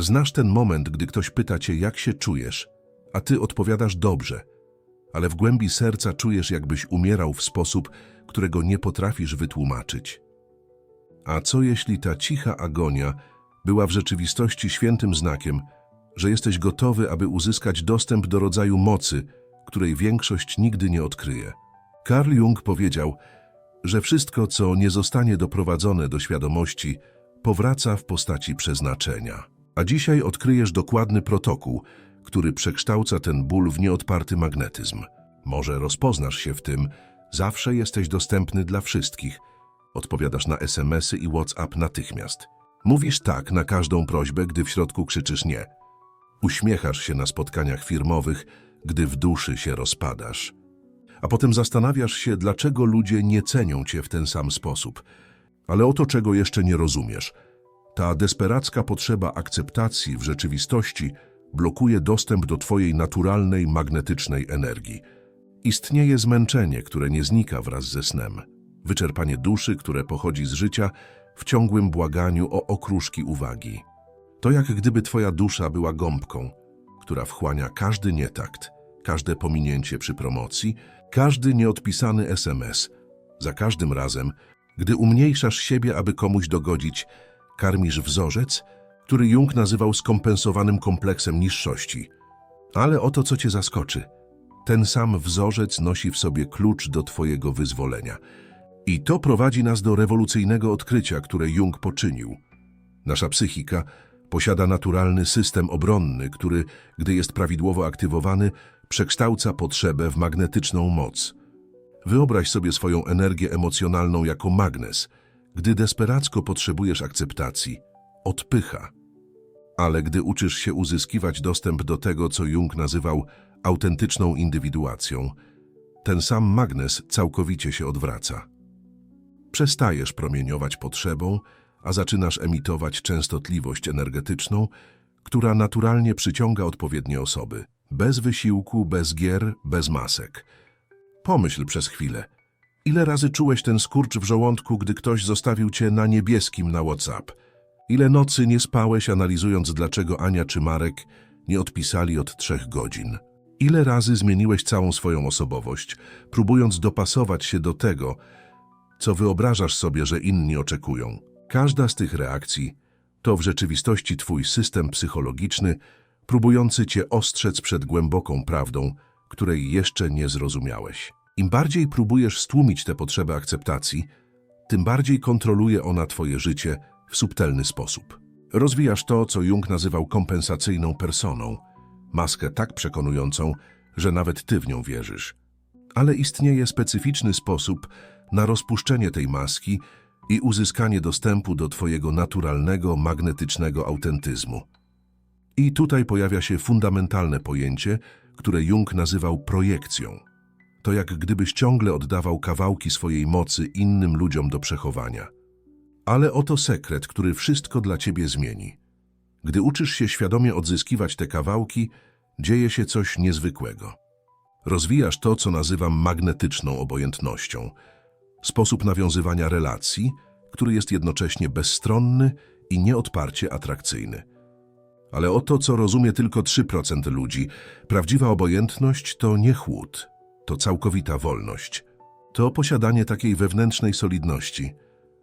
Znasz ten moment, gdy ktoś pyta cię, jak się czujesz, a ty odpowiadasz dobrze, ale w głębi serca czujesz, jakbyś umierał w sposób, którego nie potrafisz wytłumaczyć. A co jeśli ta cicha agonia była w rzeczywistości świętym znakiem, że jesteś gotowy, aby uzyskać dostęp do rodzaju mocy, której większość nigdy nie odkryje? Carl Jung powiedział, że wszystko, co nie zostanie doprowadzone do świadomości, powraca w postaci przeznaczenia. A dzisiaj odkryjesz dokładny protokół, który przekształca ten ból w nieodparty magnetyzm. Może rozpoznasz się w tym, zawsze jesteś dostępny dla wszystkich. Odpowiadasz na SMS-y i WhatsApp natychmiast. Mówisz tak na każdą prośbę, gdy w środku krzyczysz nie. Uśmiechasz się na spotkaniach firmowych, gdy w duszy się rozpadasz. A potem zastanawiasz się, dlaczego ludzie nie cenią cię w ten sam sposób. Ale oto czego jeszcze nie rozumiesz. Ta desperacka potrzeba akceptacji w rzeczywistości blokuje dostęp do twojej naturalnej, magnetycznej energii. Istnieje zmęczenie, które nie znika wraz ze snem. Wyczerpanie duszy, które pochodzi z życia w ciągłym błaganiu o okruszki uwagi. To jak gdyby twoja dusza była gąbką, która wchłania każdy nietakt, każde pominięcie przy promocji, każdy nieodpisany SMS. Za każdym razem, gdy umniejszasz siebie, aby komuś dogodzić, karmisz wzorzec, który Jung nazywał skompensowanym kompleksem niższości. Ale oto co cię zaskoczy. Ten sam wzorzec nosi w sobie klucz do twojego wyzwolenia. I to prowadzi nas do rewolucyjnego odkrycia, które Jung poczynił. Nasza psychika posiada naturalny system obronny, który, gdy jest prawidłowo aktywowany, przekształca potrzebę w magnetyczną moc. Wyobraź sobie swoją energię emocjonalną jako magnes. Gdy desperacko potrzebujesz akceptacji, odpycha. Ale gdy uczysz się uzyskiwać dostęp do tego, co Jung nazywał autentyczną indywiduacją, ten sam magnes całkowicie się odwraca. Przestajesz promieniować potrzebą, a zaczynasz emitować częstotliwość energetyczną, która naturalnie przyciąga odpowiednie osoby. Bez wysiłku, bez gier, bez masek. Pomyśl przez chwilę. Ile razy czułeś ten skurcz w żołądku, gdy ktoś zostawił cię na niebieskim na WhatsApp? Ile nocy nie spałeś, analizując, dlaczego Ania czy Marek nie odpisali od trzech godzin? Ile razy zmieniłeś całą swoją osobowość, próbując dopasować się do tego, co wyobrażasz sobie, że inni oczekują? Każda z tych reakcji to w rzeczywistości twój system psychologiczny, próbujący cię ostrzec przed głęboką prawdą, której jeszcze nie zrozumiałeś. Im bardziej próbujesz stłumić tę potrzebę akceptacji, tym bardziej kontroluje ona twoje życie w subtelny sposób. Rozwijasz to, co Jung nazywał kompensacyjną personą, maskę tak przekonującą, że nawet ty w nią wierzysz. Ale istnieje specyficzny sposób na rozpuszczenie tej maski i uzyskanie dostępu do twojego naturalnego, magnetycznego autentyzmu. I tutaj pojawia się fundamentalne pojęcie, które Jung nazywał projekcją. To jak gdybyś ciągle oddawał kawałki swojej mocy innym ludziom do przechowania. Ale oto sekret, który wszystko dla ciebie zmieni. Gdy uczysz się świadomie odzyskiwać te kawałki, dzieje się coś niezwykłego. Rozwijasz to, co nazywam magnetyczną obojętnością. Sposób nawiązywania relacji, który jest jednocześnie bezstronny i nieodparcie atrakcyjny. Ale oto, co rozumie tylko 3% ludzi. Prawdziwa obojętność to nie chłód, to całkowita wolność. To posiadanie takiej wewnętrznej solidności,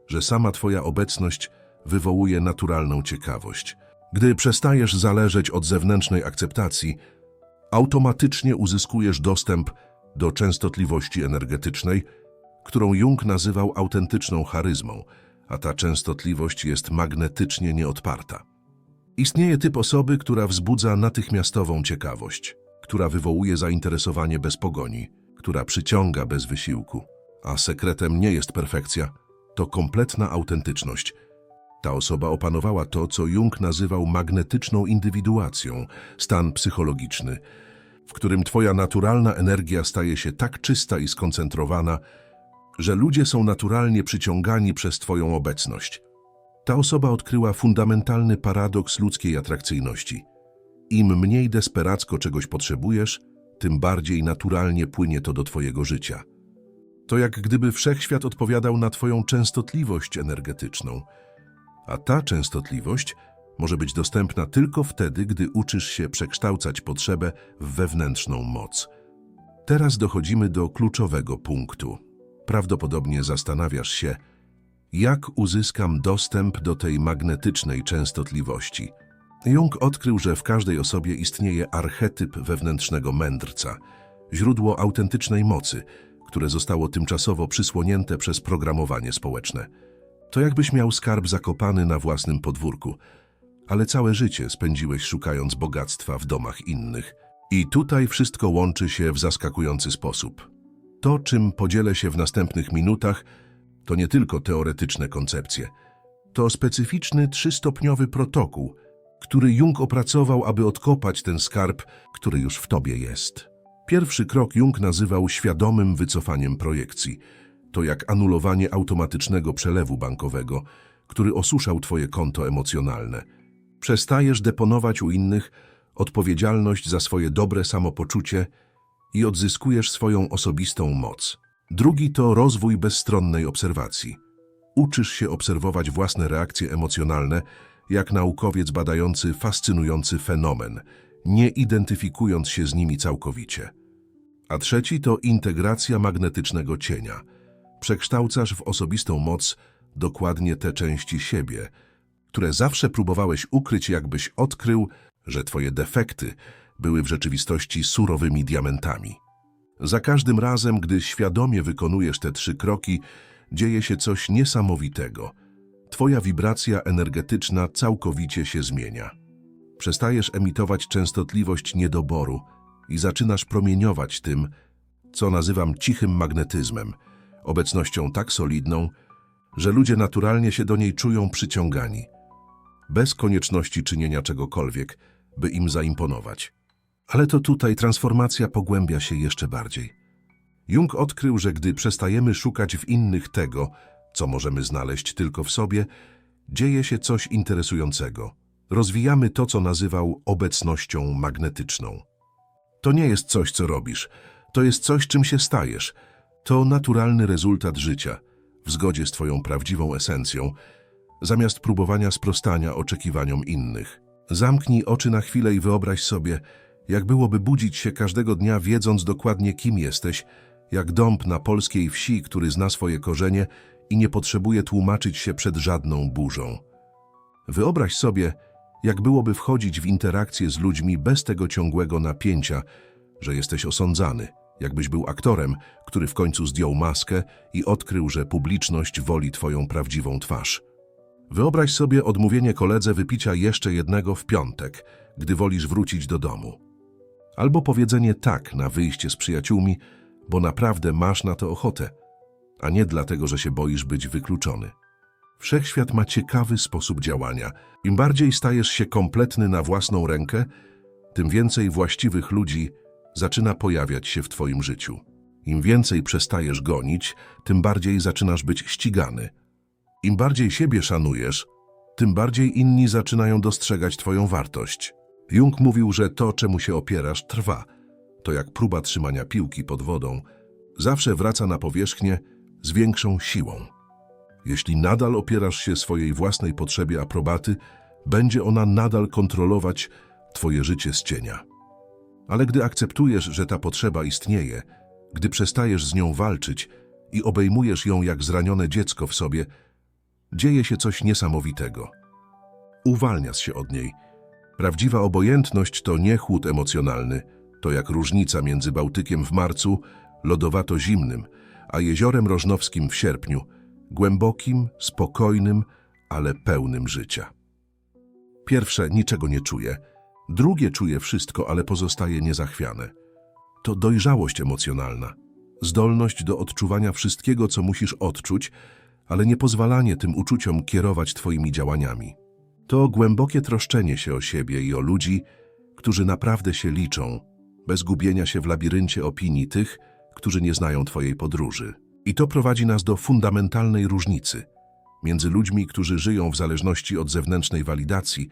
że sama Twoja obecność wywołuje naturalną ciekawość. Gdy przestajesz zależeć od zewnętrznej akceptacji, automatycznie uzyskujesz dostęp do częstotliwości energetycznej, którą Jung nazywał autentyczną charyzmą, a ta częstotliwość jest magnetycznie nieodparta. Istnieje typ osoby, która wzbudza natychmiastową ciekawość, która wywołuje zainteresowanie bez pogoni, która przyciąga bez wysiłku. A sekretem nie jest perfekcja, to kompletna autentyczność. Ta osoba opanowała to, co Jung nazywał magnetyczną indywiduacją, stan psychologiczny, w którym twoja naturalna energia staje się tak czysta i skoncentrowana, że ludzie są naturalnie przyciągani przez twoją obecność. Ta osoba odkryła fundamentalny paradoks ludzkiej atrakcyjności. Im mniej desperacko czegoś potrzebujesz, tym bardziej naturalnie płynie to do twojego życia. To jak gdyby wszechświat odpowiadał na twoją częstotliwość energetyczną, a ta częstotliwość może być dostępna tylko wtedy, gdy uczysz się przekształcać potrzebę w wewnętrzną moc. Teraz dochodzimy do kluczowego punktu. Prawdopodobnie zastanawiasz się, jak uzyskam dostęp do tej magnetycznej częstotliwości. Jung odkrył, że w każdej osobie istnieje archetyp wewnętrznego mędrca, źródło autentycznej mocy, które zostało tymczasowo przysłonięte przez programowanie społeczne. To jakbyś miał skarb zakopany na własnym podwórku, ale całe życie spędziłeś szukając bogactwa w domach innych. I tutaj wszystko łączy się w zaskakujący sposób. To, czym podzielę się w następnych minutach, to nie tylko teoretyczne koncepcje. To specyficzny trzystopniowy protokół, który Jung opracował, aby odkopać ten skarb, który już w tobie jest. Pierwszy krok Jung nazywał świadomym wycofaniem projekcji. To jak anulowanie automatycznego przelewu bankowego, który osuszał twoje konto emocjonalne. Przestajesz deponować u innych odpowiedzialność za swoje dobre samopoczucie i odzyskujesz swoją osobistą moc. Drugi to rozwój bezstronnej obserwacji. Uczysz się obserwować własne reakcje emocjonalne jak naukowiec badający fascynujący fenomen, nie identyfikując się z nimi całkowicie. A trzeci to integracja magnetycznego cienia. Przekształcasz w osobistą moc dokładnie te części siebie, które zawsze próbowałeś ukryć, jakbyś odkrył, że twoje defekty były w rzeczywistości surowymi diamentami. Za każdym razem, gdy świadomie wykonujesz te trzy kroki, dzieje się coś niesamowitego. Twoja wibracja energetyczna całkowicie się zmienia. Przestajesz emitować częstotliwość niedoboru i zaczynasz promieniować tym, co nazywam cichym magnetyzmem, obecnością tak solidną, że ludzie naturalnie się do niej czują przyciągani, bez konieczności czynienia czegokolwiek, by im zaimponować. Ale to tutaj transformacja pogłębia się jeszcze bardziej. Jung odkrył, że gdy przestajemy szukać w innych tego, co możemy znaleźć tylko w sobie, dzieje się coś interesującego. Rozwijamy to, co nazywał obecnością magnetyczną. To nie jest coś, co robisz. To jest coś, czym się stajesz. To naturalny rezultat życia, w zgodzie z Twoją prawdziwą esencją, zamiast próbowania sprostania oczekiwaniom innych. Zamknij oczy na chwilę i wyobraź sobie, jak byłoby budzić się każdego dnia, wiedząc dokładnie, kim jesteś, jak dąb na polskiej wsi, który zna swoje korzenie i nie potrzebuje tłumaczyć się przed żadną burzą. Wyobraź sobie, jak byłoby wchodzić w interakcję z ludźmi bez tego ciągłego napięcia, że jesteś osądzany, jakbyś był aktorem, który w końcu zdjął maskę i odkrył, że publiczność woli twoją prawdziwą twarz. Wyobraź sobie odmówienie koledze wypicia jeszcze jednego w piątek, gdy wolisz wrócić do domu. Albo powiedzenie tak na wyjście z przyjaciółmi, bo naprawdę masz na to ochotę, a nie dlatego, że się boisz być wykluczony. Wszechświat ma ciekawy sposób działania. Im bardziej stajesz się kompletny na własną rękę, tym więcej właściwych ludzi zaczyna pojawiać się w twoim życiu. Im więcej przestajesz gonić, tym bardziej zaczynasz być ścigany. Im bardziej siebie szanujesz, tym bardziej inni zaczynają dostrzegać twoją wartość. Jung mówił, że to, czemu się opierasz, trwa. To jak próba trzymania piłki pod wodą. Zawsze wraca na powierzchnię z większą siłą. Jeśli nadal opierasz się swojej własnej potrzebie aprobaty, będzie ona nadal kontrolować twoje życie z cienia. Ale gdy akceptujesz, że ta potrzeba istnieje, gdy przestajesz z nią walczyć i obejmujesz ją jak zranione dziecko w sobie, dzieje się coś niesamowitego. Uwalniasz się od niej. Prawdziwa obojętność to nie chłód emocjonalny, to jak różnica między Bałtykiem w marcu, lodowato-zimnym, a jeziorem Rożnowskim w sierpniu, głębokim, spokojnym, ale pełnym życia. Pierwsze niczego nie czuje, drugie czuje wszystko, ale pozostaje niezachwiane. To dojrzałość emocjonalna, zdolność do odczuwania wszystkiego, co musisz odczuć, ale nie pozwalanie tym uczuciom kierować twoimi działaniami. To głębokie troszczenie się o siebie i o ludzi, którzy naprawdę się liczą, bez gubienia się w labiryncie opinii tych, którzy nie znają twojej podróży. I to prowadzi nas do fundamentalnej różnicy między ludźmi, którzy żyją w zależności od zewnętrznej walidacji,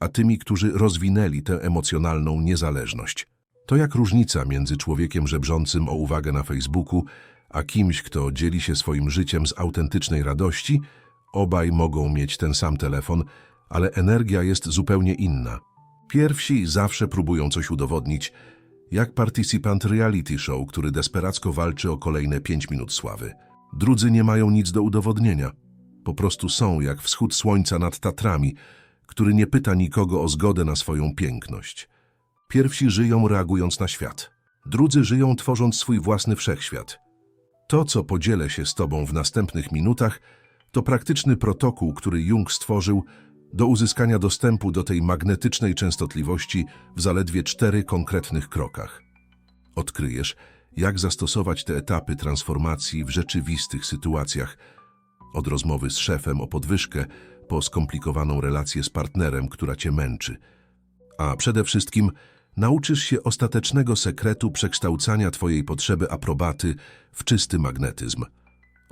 a tymi, którzy rozwinęli tę emocjonalną niezależność. To jak różnica między człowiekiem żebrzącym o uwagę na Facebooku, a kimś, kto dzieli się swoim życiem z autentycznej radości, obaj mogą mieć ten sam telefon, ale energia jest zupełnie inna. Pierwsi zawsze próbują coś udowodnić, jak partycypant reality show, który desperacko walczy o kolejne 5 minut sławy. Drudzy nie mają nic do udowodnienia. Po prostu są jak wschód słońca nad Tatrami, który nie pyta nikogo o zgodę na swoją piękność. Pierwsi żyją reagując na świat. Drudzy żyją tworząc swój własny wszechświat. To, co podzielę się z Tobą w następnych minutach, to praktyczny protokół, który Jung stworzył do uzyskania dostępu do tej magnetycznej częstotliwości w zaledwie cztery konkretnych krokach. Odkryjesz, jak zastosować te etapy transformacji w rzeczywistych sytuacjach, od rozmowy z szefem o podwyżkę po skomplikowaną relację z partnerem, która Cię męczy. A przede wszystkim nauczysz się ostatecznego sekretu przekształcania Twojej potrzeby aprobaty w czysty magnetyzm.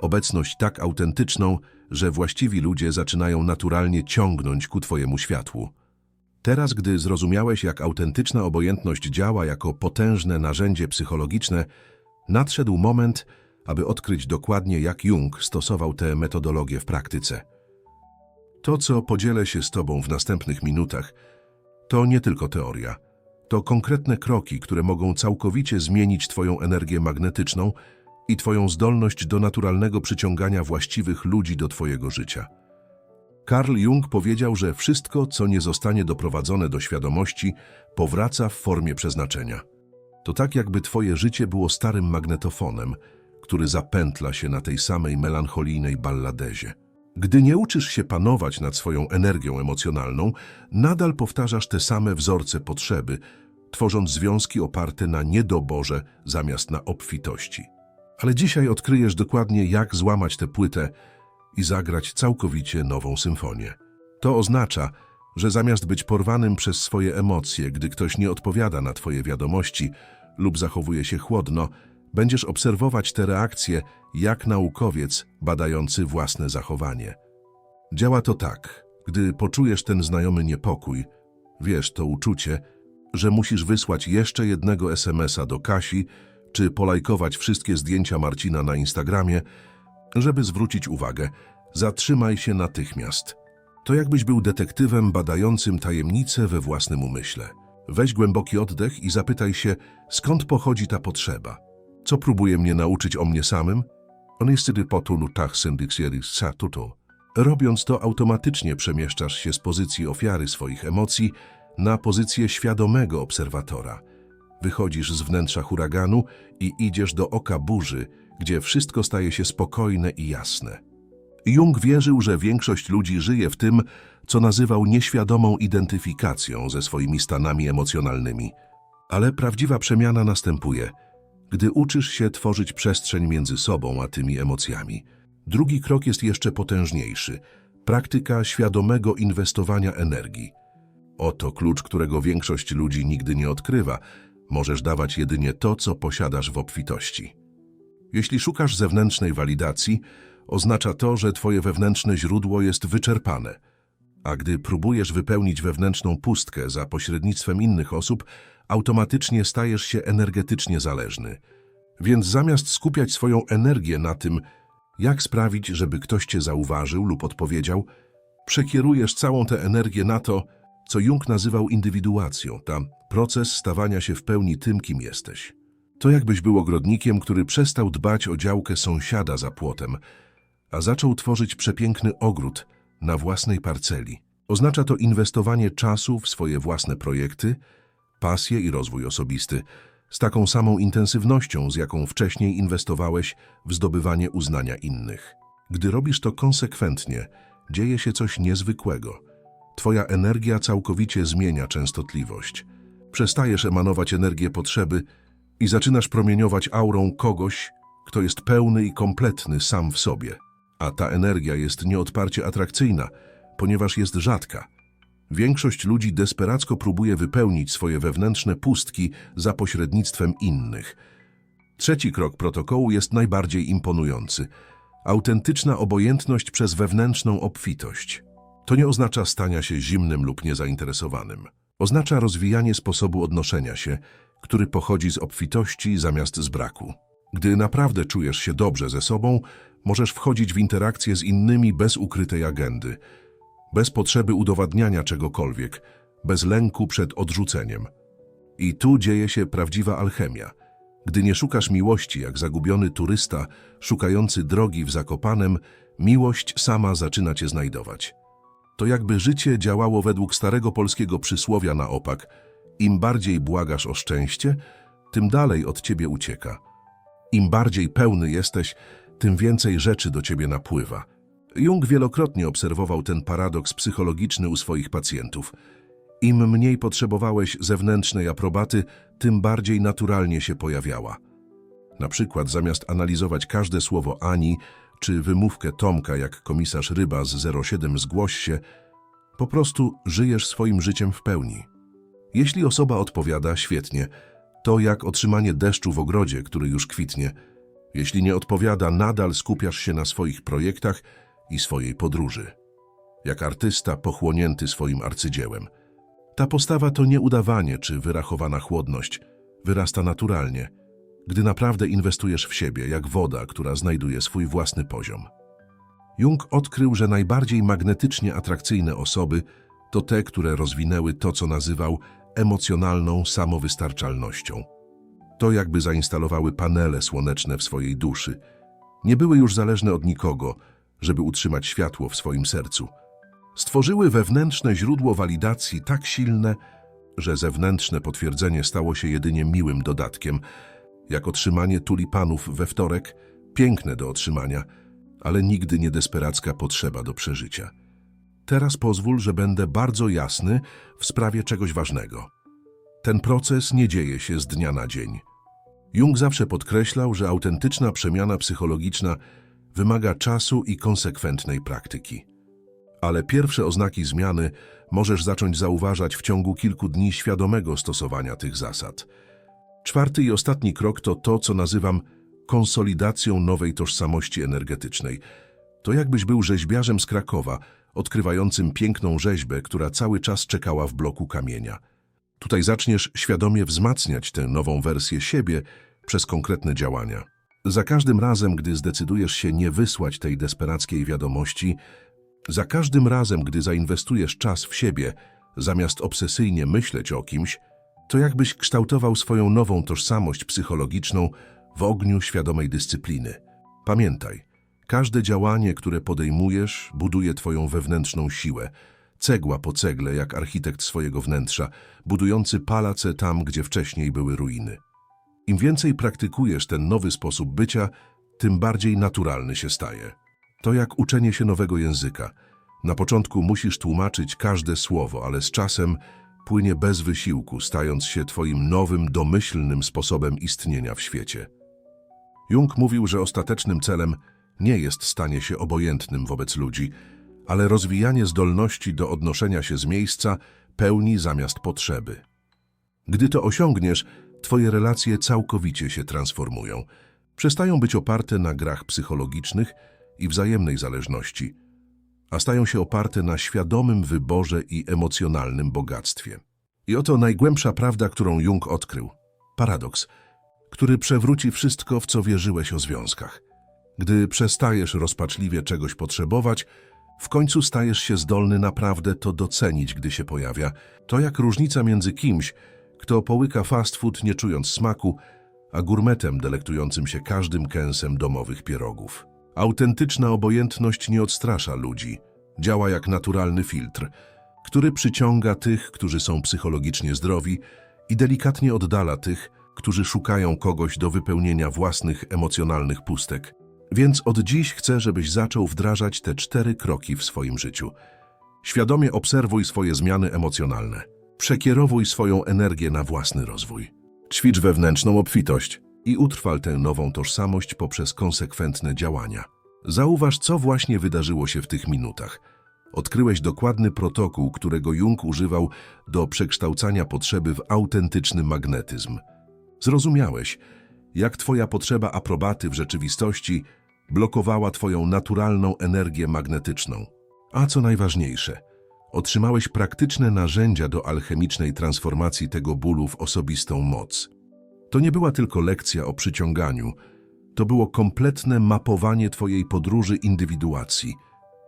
Obecność tak autentyczną, że właściwi ludzie zaczynają naturalnie ciągnąć ku Twojemu światłu. Teraz, gdy zrozumiałeś, jak autentyczna obojętność działa jako potężne narzędzie psychologiczne, nadszedł moment, aby odkryć dokładnie, jak Jung stosował tę metodologię w praktyce. To, co podzielę się z Tobą w następnych minutach, to nie tylko teoria. To konkretne kroki, które mogą całkowicie zmienić Twoją energię magnetyczną i Twoją zdolność do naturalnego przyciągania właściwych ludzi do Twojego życia. Carl Jung powiedział, że wszystko, co nie zostanie doprowadzone do świadomości, powraca w formie przeznaczenia. To tak, jakby Twoje życie było starym magnetofonem, który zapętla się na tej samej melancholijnej balladezie. Gdy nie uczysz się panować nad swoją energią emocjonalną, nadal powtarzasz te same wzorce potrzeby, tworząc związki oparte na niedoborze zamiast na obfitości. Ale dzisiaj odkryjesz dokładnie, jak złamać tę płytę i zagrać całkowicie nową symfonię. To oznacza, że zamiast być porwanym przez swoje emocje, gdy ktoś nie odpowiada na Twoje wiadomości lub zachowuje się chłodno, będziesz obserwować te reakcje jak naukowiec badający własne zachowanie. Działa to tak, gdy poczujesz ten znajomy niepokój, wiesz to uczucie, że musisz wysłać jeszcze jednego SMS-a do Kasi, czy polajkować wszystkie zdjęcia Marcina na Instagramie, żeby zwrócić uwagę, zatrzymaj się natychmiast. To jakbyś był detektywem badającym tajemnice we własnym umyśle. Weź głęboki oddech i zapytaj się, skąd pochodzi ta potrzeba. Co próbuje mnie nauczyć o mnie samym? On jest wtedy po tu lutach syndyksjeris satuto. Robiąc to, automatycznie przemieszczasz się z pozycji ofiary swoich emocji na pozycję świadomego obserwatora. Wychodzisz z wnętrza huraganu i idziesz do oka burzy, gdzie wszystko staje się spokojne i jasne. Jung wierzył, że większość ludzi żyje w tym, co nazywał nieświadomą identyfikacją ze swoimi stanami emocjonalnymi. Ale prawdziwa przemiana następuje, gdy uczysz się tworzyć przestrzeń między sobą a tymi emocjami. Drugi krok jest jeszcze potężniejszy. Praktyka świadomego inwestowania energii. Oto klucz, którego większość ludzi nigdy nie odkrywa. Możesz dawać jedynie to, co posiadasz w obfitości. Jeśli szukasz zewnętrznej walidacji, oznacza to, że twoje wewnętrzne źródło jest wyczerpane. A gdy próbujesz wypełnić wewnętrzną pustkę za pośrednictwem innych osób, automatycznie stajesz się energetycznie zależny. Więc zamiast skupiać swoją energię na tym, jak sprawić, żeby ktoś cię zauważył lub odpowiedział, przekierujesz całą tę energię na to, co Jung nazywał indywiduacją, tam proces stawania się w pełni tym, kim jesteś. To jakbyś był ogrodnikiem, który przestał dbać o działkę sąsiada za płotem, a zaczął tworzyć przepiękny ogród na własnej parceli. Oznacza to inwestowanie czasu w swoje własne projekty, pasję i rozwój osobisty, z taką samą intensywnością, z jaką wcześniej inwestowałeś w zdobywanie uznania innych. Gdy robisz to konsekwentnie, dzieje się coś niezwykłego. Twoja energia całkowicie zmienia częstotliwość. Przestajesz emanować energię potrzeby i zaczynasz promieniować aurą kogoś, kto jest pełny i kompletny sam w sobie. A ta energia jest nieodparcie atrakcyjna, ponieważ jest rzadka. Większość ludzi desperacko próbuje wypełnić swoje wewnętrzne pustki za pośrednictwem innych. Trzeci krok protokołu jest najbardziej imponujący. Autentyczna obojętność przez wewnętrzną obfitość. To nie oznacza stania się zimnym lub niezainteresowanym. Oznacza rozwijanie sposobu odnoszenia się, który pochodzi z obfitości zamiast z braku. Gdy naprawdę czujesz się dobrze ze sobą, możesz wchodzić w interakcję z innymi bez ukrytej agendy. bez potrzeby udowadniania czegokolwiek, bez lęku przed odrzuceniem. I tu dzieje się prawdziwa alchemia. Gdy nie szukasz miłości jak zagubiony turysta szukający drogi w Zakopanem, miłość sama zaczyna cię znajdować. To jakby życie działało według starego polskiego przysłowia na opak. Im bardziej błagasz o szczęście, tym dalej od ciebie ucieka. Im bardziej pełny jesteś, tym więcej rzeczy do ciebie napływa. Jung wielokrotnie obserwował ten paradoks psychologiczny u swoich pacjentów. Im mniej potrzebowałeś zewnętrznej aprobaty, tym bardziej naturalnie się pojawiała. Na przykład zamiast analizować każde słowo Ani czy wymówkę Tomka jak komisarz Ryba z 07 zgłoś się, po prostu żyjesz swoim życiem w pełni. Jeśli osoba odpowiada, świetnie, to jak otrzymanie deszczu w ogrodzie, który już kwitnie. Jeśli nie odpowiada, nadal skupiasz się na swoich projektach i swojej podróży. Jak artysta pochłonięty swoim arcydziełem. Ta postawa to nie udawanie czy wyrachowana chłodność. Wyrasta naturalnie, gdy naprawdę inwestujesz w siebie, jak woda, która znajduje swój własny poziom. Jung odkrył, że najbardziej magnetycznie atrakcyjne osoby to te, które rozwinęły to, co nazywał emocjonalną samowystarczalnością. To jakby zainstalowały panele słoneczne w swojej duszy. Nie były już zależne od nikogo, żeby utrzymać światło w swoim sercu. Stworzyły wewnętrzne źródło walidacji tak silne, że zewnętrzne potwierdzenie stało się jedynie miłym dodatkiem, jak otrzymanie tulipanów we wtorek, piękne do otrzymania, ale nigdy nie desperacka potrzeba do przeżycia. Teraz pozwól, że będę bardzo jasny w sprawie czegoś ważnego. Ten proces nie dzieje się z dnia na dzień. Jung zawsze podkreślał, że autentyczna przemiana psychologiczna wymaga czasu i konsekwentnej praktyki. Ale pierwsze oznaki zmiany możesz zacząć zauważać w ciągu kilku dni świadomego stosowania tych zasad. Czwarty i ostatni krok to to, co nazywam konsolidacją nowej tożsamości energetycznej. To jakbyś był rzeźbiarzem z Krakowa, odkrywającym piękną rzeźbę, która cały czas czekała w bloku kamienia. Tutaj zaczniesz świadomie wzmacniać tę nową wersję siebie przez konkretne działania. Za każdym razem, gdy zdecydujesz się nie wysłać tej desperackiej wiadomości, za każdym razem, gdy zainwestujesz czas w siebie, zamiast obsesyjnie myśleć o kimś, to jakbyś kształtował swoją nową tożsamość psychologiczną w ogniu świadomej dyscypliny. Pamiętaj, każde działanie, które podejmujesz, buduje twoją wewnętrzną siłę, cegła po cegle, jak architekt swojego wnętrza, budujący palace tam, gdzie wcześniej były ruiny. Im więcej praktykujesz ten nowy sposób bycia, tym bardziej naturalny się staje. To jak uczenie się nowego języka. Na początku musisz tłumaczyć każde słowo, ale z czasem płynie bez wysiłku, stając się twoim nowym, domyślnym sposobem istnienia w świecie. Jung mówił, że ostatecznym celem nie jest stanie się obojętnym wobec ludzi, ale rozwijanie zdolności do odnoszenia się z miejsca pełni zamiast potrzeby. Gdy to osiągniesz, twoje relacje całkowicie się transformują. Przestają być oparte na grach psychologicznych i wzajemnej zależności, a stają się oparte na świadomym wyborze i emocjonalnym bogactwie. I oto najgłębsza prawda, którą Jung odkrył. Paradoks, który przewróci wszystko, w co wierzyłeś o związkach. Gdy przestajesz rozpaczliwie czegoś potrzebować, w końcu stajesz się zdolny naprawdę to docenić, gdy się pojawia. To jak różnica między kimś, kto połyka fast food nie czując smaku, a gurmetem delektującym się każdym kęsem domowych pierogów. Autentyczna obojętność nie odstrasza ludzi. Działa jak naturalny filtr, który przyciąga tych, którzy są psychologicznie zdrowi i delikatnie oddala tych, którzy szukają kogoś do wypełnienia własnych emocjonalnych pustek. Więc od dziś chcę, żebyś zaczął wdrażać te cztery kroki w swoim życiu. Świadomie obserwuj swoje zmiany emocjonalne. Przekierowuj swoją energię na własny rozwój. Ćwicz wewnętrzną obfitość i utrwal tę nową tożsamość poprzez konsekwentne działania. Zauważ, co właśnie wydarzyło się w tych minutach. Odkryłeś dokładny protokół, którego Jung używał do przekształcania potrzeby w autentyczny magnetyzm. Zrozumiałeś, jak twoja potrzeba aprobaty w rzeczywistości blokowała twoją naturalną energię magnetyczną. A co najważniejsze, otrzymałeś praktyczne narzędzia do alchemicznej transformacji tego bólu w osobistą moc. To nie była tylko lekcja o przyciąganiu, to było kompletne mapowanie twojej podróży indywiduacji,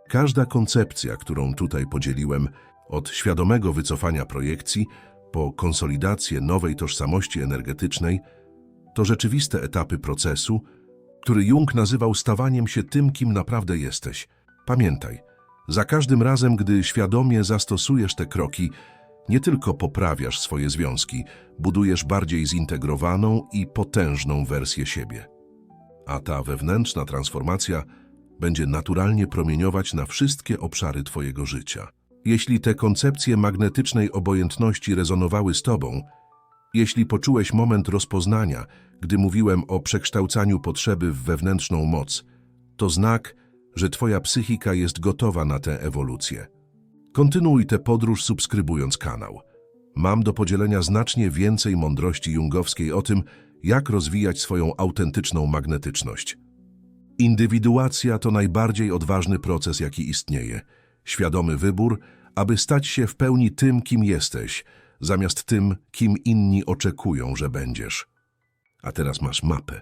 Każda koncepcja, którą tutaj podzieliłem, od świadomego wycofania projekcji po konsolidację nowej tożsamości energetycznej, to rzeczywiste etapy procesu, który Jung nazywał stawaniem się tym, kim naprawdę jesteś. Pamiętaj, za każdym razem, gdy świadomie zastosujesz te kroki, nie tylko poprawiasz swoje związki, budujesz bardziej zintegrowaną i potężną wersję siebie. A ta wewnętrzna transformacja będzie naturalnie promieniować na wszystkie obszary Twojego życia. Jeśli te koncepcje magnetycznej obojętności rezonowały z Tobą, jeśli poczułeś moment rozpoznania, gdy mówiłem o przekształcaniu potrzeby w wewnętrzną moc, to znak, że Twoja psychika jest gotowa na tę ewolucję. Kontynuuj tę podróż subskrybując kanał. Mam do podzielenia znacznie więcej mądrości jungowskiej o tym, jak rozwijać swoją autentyczną magnetyczność. Indywiduacja to najbardziej odważny proces, jaki istnieje. Świadomy wybór, aby stać się w pełni tym, kim jesteś, zamiast tym, kim inni oczekują, że będziesz. A teraz masz mapę.